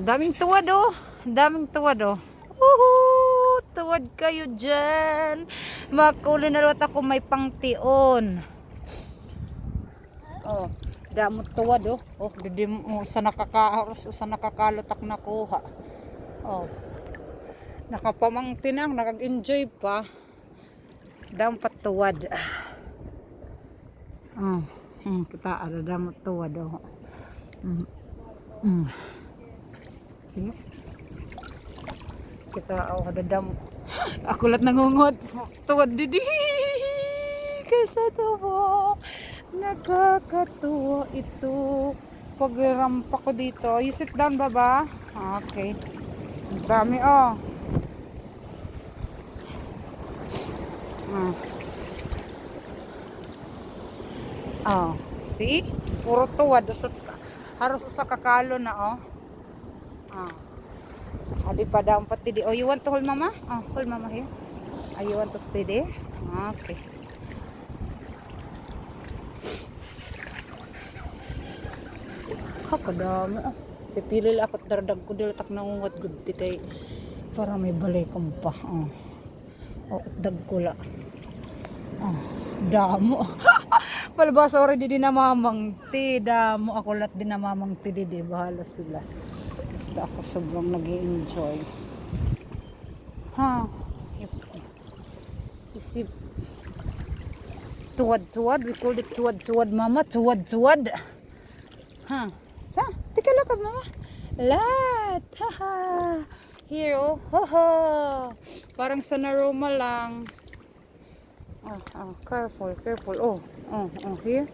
daming tuwad oh. Daming tuwad oh. Woohoo! Tuwad kayo dyan. Makuli na rin ako may pangtion. Oh, damot tuwad oh. Oh, didi mo sa nakakaharos sa nakakalotak na kuha. Oh. Nakapamangkin ang nakag-enjoy pa. Dampat tuwad. Oh, hmm, kita ada damot tuwad oh. Mm. Mm. Sige. Kita oh, ada dam. Ako lat nangungot. Tuwad didi. Kasa mo. Nakakatuwa ito. Pagrampa ko dito. You sit down, baba. Okay. Ang dami, oh. Ah. Oh, see? Puro tuwad. Sa, haros sa kakalo na, oh. Ah. Adi pa daw pati di. Oh, you want to hold mama? Oh, hold mama here. Ah, you want to stay there? Okay. Ha, kadami. Ah. Pipili lang ako dardag ko dito tak nangungot gud di kay para may balay kong pa. Oh. Oh, dag ko la. Oh, damo. Palabas already din namamang ti damo ako lat din namamang ti di di bahala sila. Basta ako sobrang nag enjoy Ha? Isip. Tuwad-tuwad. We called it tuwad-tuwad, mama. Tuwad-tuwad. Ha? Sa? Tika lakad, mama. Lat. Haha. Here, oh. Haha. Parang sa naroma lang. Oh, oh, careful, careful. Oh, oh, oh, here.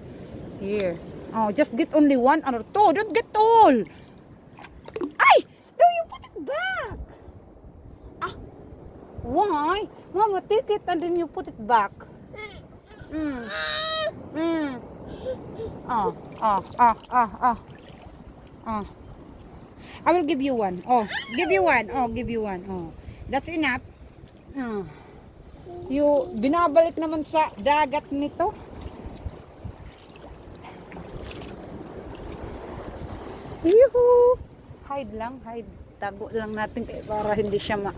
Here. Oh, just get only one or two. Don't get all. Ay! No, you put it back. Ah, why? Mama, take it and then you put it back. Mm. Mm. Ah, ah, ah, ah, ah. Ah. I will give you one. Oh, give you one. Oh, give you one. Oh. That's enough. Ah. You, binabalik naman sa dagat nito. Yuhu! Hide lang, hide. Tago lang natin para hindi siya ma...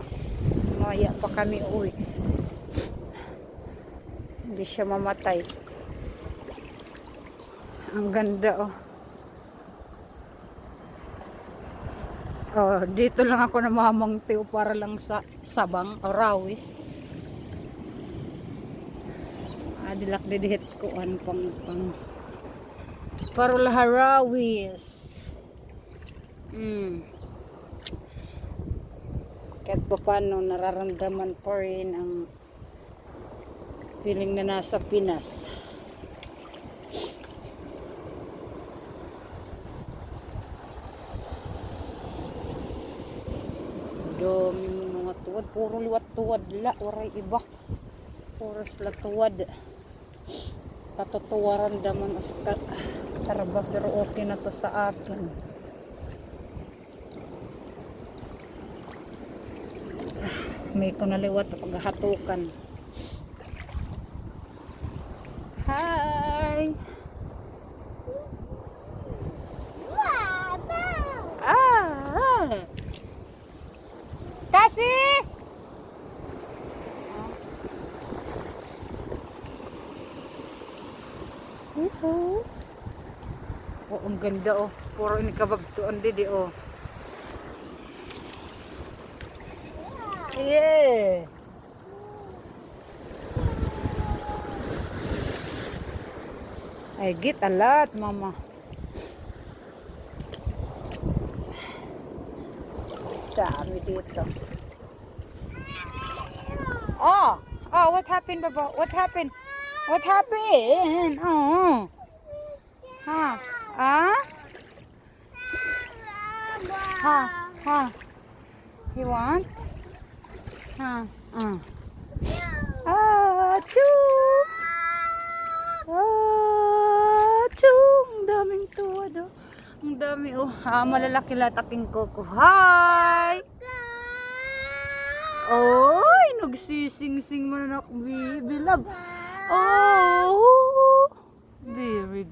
Maya pa kami uwi. Hindi siya mamatay. Ang ganda oh. Oh, dito lang ako namamangtiw para lang sa sabang o rawis. Adilak didihit ko an pang pang para laharawis. Mm. Kahit pa paano nararamdaman pa rin ang feeling na nasa Pinas. Dami mga tuwad. Puro liwat tuwad la. Waray iba. Puro sila tuwad. Patutuwaran daman Oscar. Taraba pero okay na to sa akin. May ko naliwat na paghahatukan. Hi! Ah! Kasi! Oh, ang ganda oh. Puro ini kabagtuan didi oh. Yeah. I get a lot, mama. Dami dito. Oh, oh, what happened, Baba? What happened? What happened? Oh. Ha? Ah? Ha? Ha? You want? Ha? Ah. Ah, choo! Ah, choo! Ang daming tuwad, oh. Ang dami, oh. Ah, malalaki lahat aking koko. Hi! Oy, nagsising-sing mo na ako, baby love. Oh, very good.